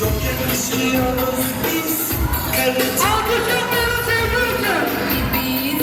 Çok yakışıyoruz biz. Karıcığım Alkışlıkları seviyorsun Gibiyiz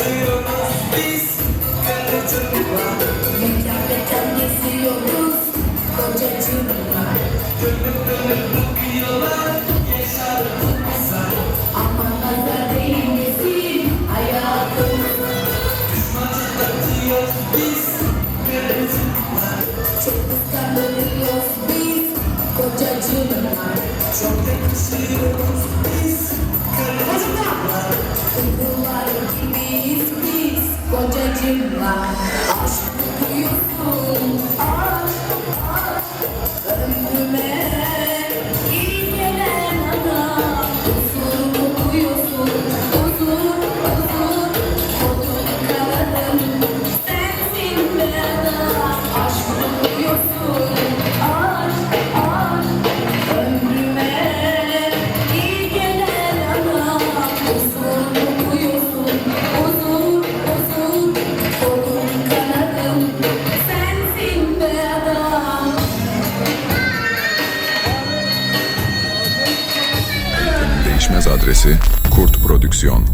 satıyoruz biz. Karıcımla Mekan mekan geziyoruz kocacığımla Dönüp dönüp bakıyorlar yaşarımıza Aman nazar değmesin hayatımıza Maça takıyoruz biz Karıcımla Çok kıskanıyoruz biz kocacığımla Çok yakışıyoruz biz. Kuzular gibiyiz biz kocacığımla Aşk duyuyorsun Değişmez adresi Kurt Prodüksiyon